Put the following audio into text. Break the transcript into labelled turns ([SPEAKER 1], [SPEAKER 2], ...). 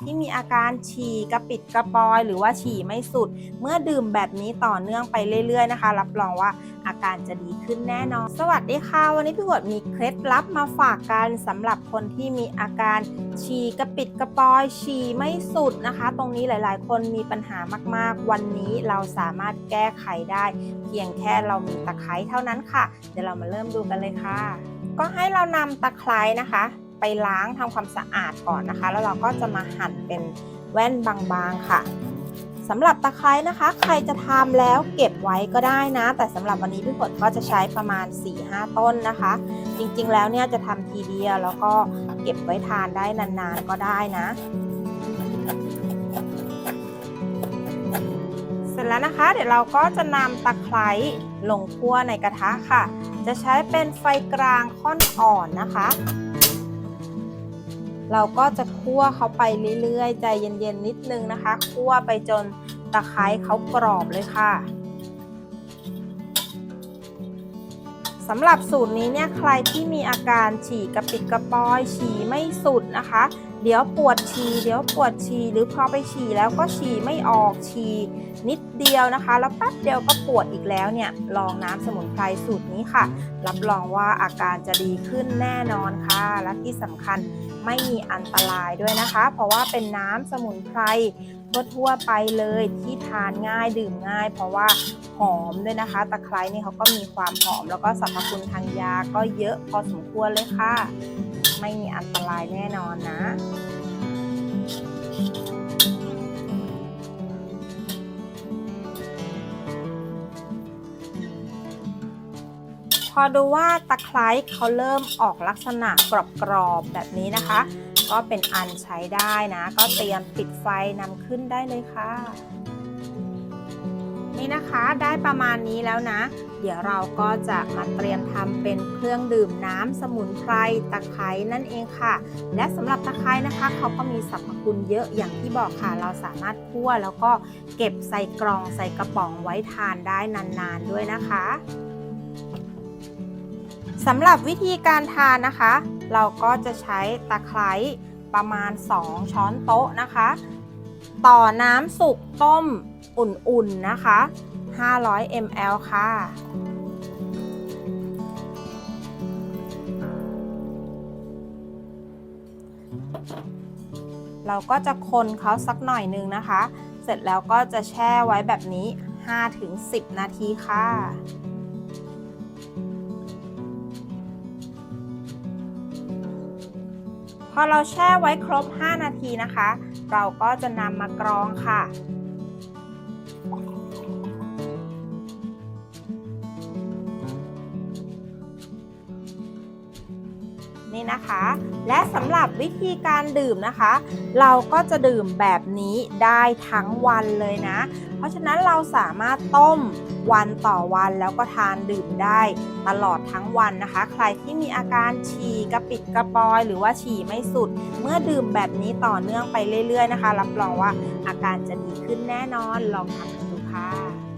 [SPEAKER 1] ที่มีอาการฉี่กระปิดกระปอย หรือว่าฉี่ไม่สุด เมื่อดื่มแบบนี้ต่อเนื่องไปเรื่อย ๆ นะคะ รับรองว่าอาการจะดีขึ้นแน่นอน สวัสดีค่ะ วันนี้พี่หวดมีเคล็ดลับมาฝากกันสำหรับคนที่มีอาการฉี่กระปิดกระปอย ฉี่ไม่สุดนะคะ ตรงนี้หลาย ๆ คนมีปัญหามากๆ วันนี้เราสามารถแก้ไขได้ เพียงแค่เรามีตะไคร้เท่านั้นค่ะ เดี๋ยวเรามาเริ่มดูกันเลยค่ะ ก็ให้เรานำตะไคร้นะคะ ไปล้างทำความสะอาดก่อนนะคะ แล้วเราก็จะมาหั่นเป็นแว่นบางๆค่ะสำหรับตะไคร้นะคะ ใครจะทำแล้วเก็บไว้ก็ได้นะ แต่สำหรับวันนี้พี่ฝนก็จะใช้ประมาณ 4-5 ต้นนะคะ จริงๆแล้วเนี่ยจะทำทีเดียวแล้วก็เก็บไว้ทานได้นานๆก็ได้นะ เสร็จแล้วนะคะ เดี๋ยวเราก็จะนำตะไคร้ลงคั่วในกระทะค่ะ จะใช้เป็นไฟกลางค่อนอ่อนนะคะ เราก็จะคั่วเขาไปเรื่อยๆ ใจเย็นๆนิดนึงนะคะ คั่วไปจนตะไคร้เขากรอบเลยค่ะสำหรับสูตรนี้เนี่ยใครที่มีอาการฉี่กระปิดกระปอยฉี่ไม่สุดนะคะ เดี๋ยวปวดฉี่เดี๋ยวปวดฉี่หรือพอไปฉี่แล้วก็ฉี่ไม่ออกฉี่นิดเดียวนะคะ แล้วแป๊บเดียวก็ปวดอีกแล้วเนี่ยลองน้ำสมุนไพรสูตรนี้ค่ะ รับรองว่าอาการจะดีขึ้นแน่นอนค่ะ และที่สำคัญไม่มีอันตรายด้วยนะคะ เพราะว่าเป็นน้ำสมุนไพรทั่วไปเลยที่ทานง่ายดื่มง่าย เพราะว่าหอมด้วยนะคะ ตะไคร้นี่เขาก็มีความหอมแล้วก็สรรพคุณทางยาก็เยอะพอสมควรเลยค่ะ อันตรายแน่นอนนะ พอดูว่าตะไคร้เขาเริ่มออกลักษณะกรอบๆแบบนี้นะคะ ก็เป็นอันใช้ได้นะ ก็เตรียมปิดไฟนำขึ้นได้เลยค่ะ นี่นะคะได้ประมาณนี้แล้วนะเดี๋ยวเราก็จะมาเตรียมทำเป็นเครื่องดื่มน้ำสมุนไพรตะไคร้นั่นเองค่ะ และสำหรับตะไคร้นะคะเขาก็มีสรรพคุณเยอะอย่างที่บอกค่ะ เราสามารถคั่วแล้วก็เก็บใส่กล่องใส่กระป๋องไว้ทานได้นานๆด้วยนะคะสำหรับวิธีการทานนะคะ เราก็จะใช้ตะไคร้ประมาณ 2 ช้อนโต๊ะนะคะ ต่อน้ำสุกต้มอุ่นๆนะคะ 500 ml ค่ะ เราก็จะคนเขาสักหน่อยนึงนะคะ เสร็จแล้วก็จะแช่ไว้แบบนี้ 5-10 นาทีค่ะพอเราแช่ไว้ครบ 5 นาทีนะคะ เราก็จะนำมากรองค่ะ นี่นะคะ และสำหรับวิธีการดื่มนะคะ เราก็จะดื่มแบบนี้ได้ทั้งวันเลยนะ เพราะฉะนั้นเราสามารถต้มวันต่อวันแล้วก็ทานดื่มได้ตลอดทั้งวันนะคะ ใครที่มีอาการฉี่กระปิดกระปอย หรือว่าฉี่ไม่สุด เมื่อดื่มแบบนี้ต่อเนื่องไปเรื่อย ๆ นะคะ รับรองว่าอาการจะดีขึ้นแน่นอนลองทำกันดูค่ะ